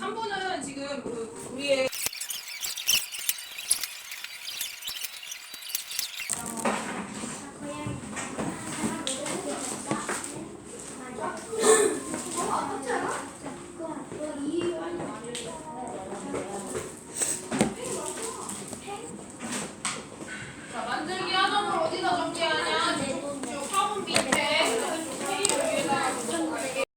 3분은 지금 그 우리의